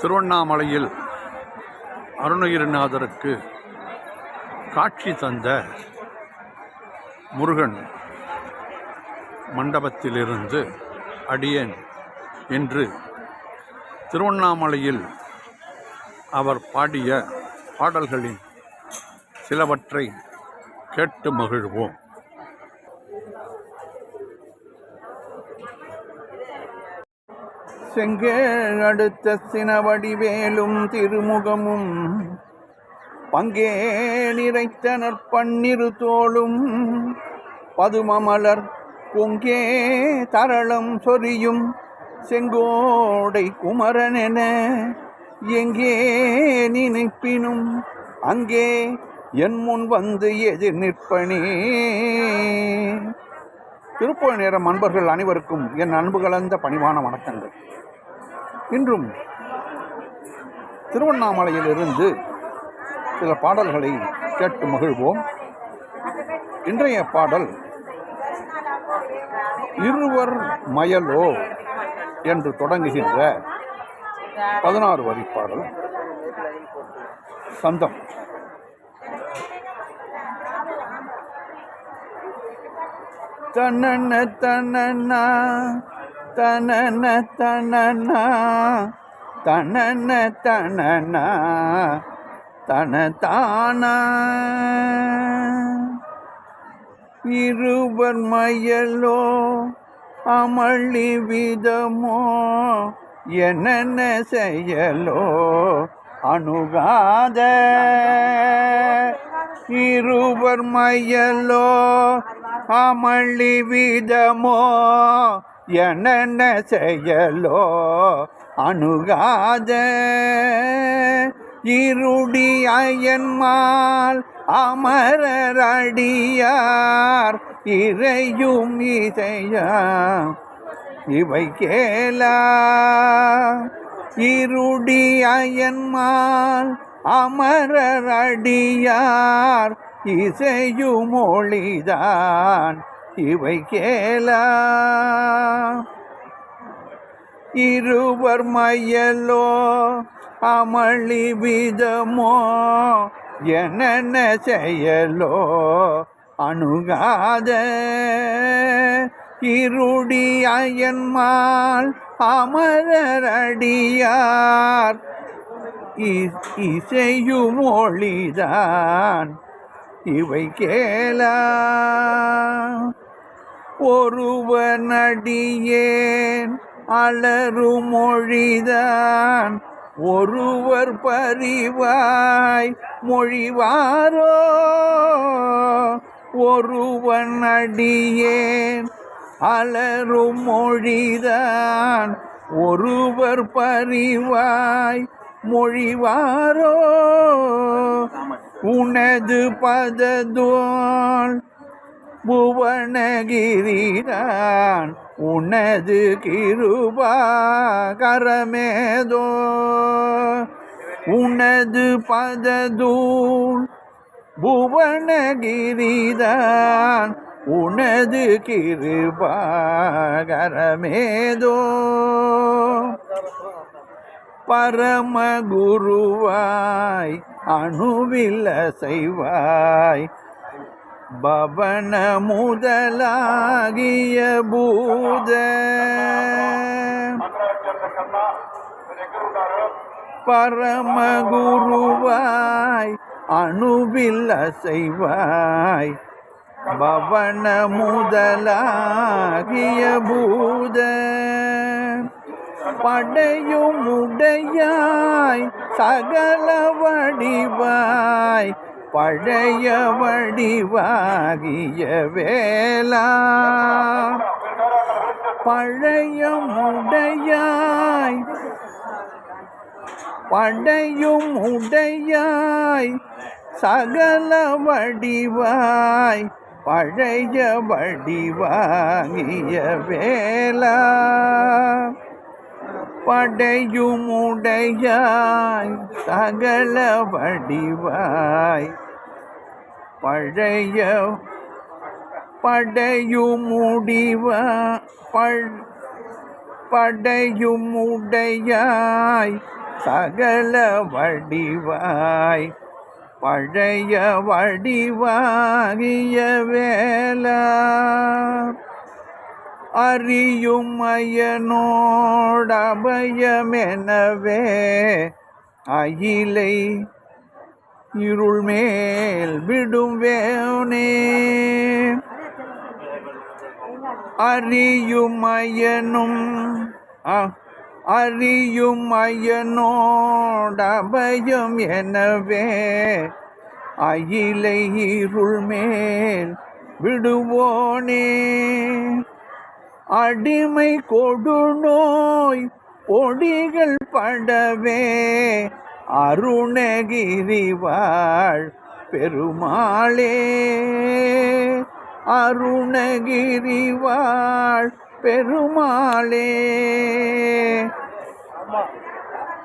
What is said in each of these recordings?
திருவண்ணாமலையில் அருணகிரிநாதருக்கு காட்சி தந்த முருகன் மண்டபத்திலிருந்து அடியேன் என்று திருவண்ணாமலையில் அவர் பாடிய பாடல்களின் சிலவற்றை கேட்டு மகிழ்வோம். செங்கேழ் அடுத்த சினவடிவேலும் திருமுகமும். பங்கே நிறைத்தனர் பன்னிரு தோளும். பதுமமலர் பொங்கே தரளம் சொரியும். செங்கோடை குமரனென எங்கே நினைப்பினும். அங்கே என் முன் வந்து எதிர் நிற்பனே. திருப்பூர் நேரம் அன்பர்கள் அனைவருக்கும் என் அன்பு கலந்த பணிவான வணக்கங்கள். இன்றும் திருவண்ணாமலையிலிருந்து சில பாடல்களை கேட்டு மகிழ்வோம். இன்றைய பாடல் இருவர் மயலோ என்று தொடங்குகின்ற பதினாறு வரி பாடல். சந்தம். தனன தனனா தனன தனனா தனன தனனா தனதானா இருவர் மயலோ அமளி விதமோ என்னென்ன செயலோ அணுகாத. இருவர் மயலோ அமளி விதமோ என்னென்ன செயலோ அணுகாத. இருடி அயன்மால் அமரடியார் இறையும் இசையாம் இவை கேளா. இருடி அயன்மால் அமரடியார் இசையும் மொழிதான் இவை கேளா இருவர் மயலோ அமளி விதமோ என்ன செயலோ அணுகாத. இருடி அயன்மால் அமரர் இசையும் மொழிதான் இவை கேளா. ஒருவனடியேன் அலரும் மொழிதான் ஒருவர் பரிவாய் மொழிவாரோ. ஒருவன் அடியேன் அலரும் மொழிதான் ஒருவர் பரிவாய் மொழிவாரோ. உனது பததோல் புவனகிரிதான். உனது கிருபாகரமேதோ. உனது பததூள் புவனகிரிதான். உனது கிருபாகரமேதோ. பரமகுருவாய் அணுவில் செய்வாய் பவன முதலாகிய பூத. பரமகுருவாய் அணுவில் செய்வாய் பவன முதலாகிய பூத. படையும் உடையாய் சகல வடிவாய் பழைய வடிவாகிய வேளா. பழைய உடையாய் படையும் உடையாய் சகல வடிவாய் பழைய வடிவாகிய வேளா. படையும் உடையாய் சகல வடிவாய். பழைய படையும் முடிவ படையும் உடையாய் சகல வடிவாய். பழைய வடிவாகிய வேலா அறியும் அயனோடபயமெனவே அயிலை இருள் மேல் விடும் வேனே அறியும் அயனும் அ- அறியும் அயனோடபயம் எனவே அகிலை இருள் மேல் விடுவோனே. அடிமை கொடுநோய் பொடிகள் படவே. அருணகிரிவாள் பெருமாளே. அருணகிரிவாள் பெருமாளே.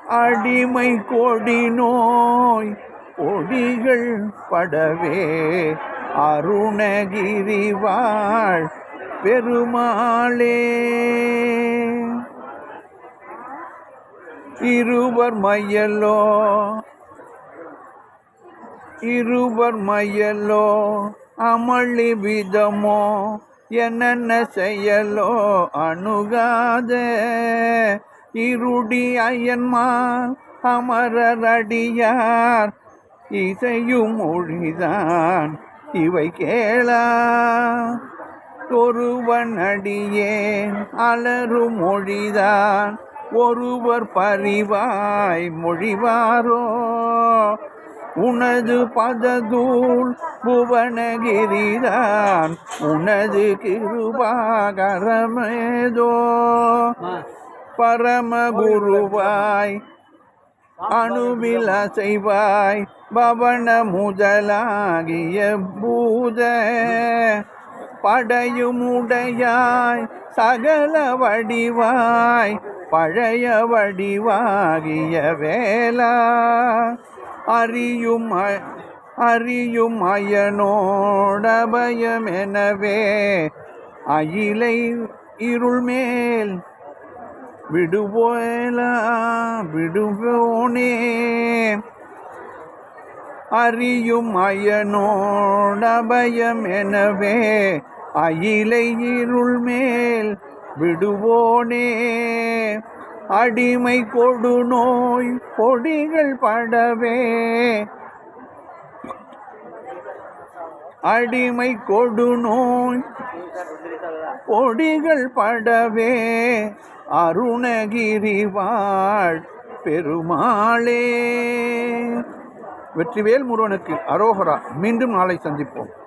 அடிமை கொடி நோய் கொடிகள் படவே. அருணகிரிவாள் பெருமாளே. இருவர் மையலோ. இருவர் மையலோ. அமளி விதமோ. என்னென்ன செயலோ அணுகாத. இருடி அயன்மார் அமரரடியார் இசையும் மொழிதான் இவை கேளா. ஒருவன் அடியேன் அலரும் மொழிதான். ஒருவர் பரிவாய் மொழிவாரோ? உனது பததூள் புவனகிரிதான். உனது கிருபாகரமேதோ? பரமகுருவாய் அணுவில் அசைவாய் பவன முதலாகிய பூத. படையுமுடையாய் சகல வடிவாய் பழைய வடிவாகிய வேலா அறியும் அ- அறியும் அயனோடபயம் எனவே அயிலை இருள் மேல் விடுவோலா விடுவோனே. அறியும் அயனோடபயம் எனவே அயிலை இருள் மேல் விடுவோனே. அடிமை கொடு நோய் கொடிகள் படவே. அடிமை கொடு நோய் கொடிகள் படவே. அருணகிரிவாழ் பெருமாளே. வெற்றிவேல் முருகனுக்கு அரோகரா மீண்டும் நாளை சந்திப்போம்.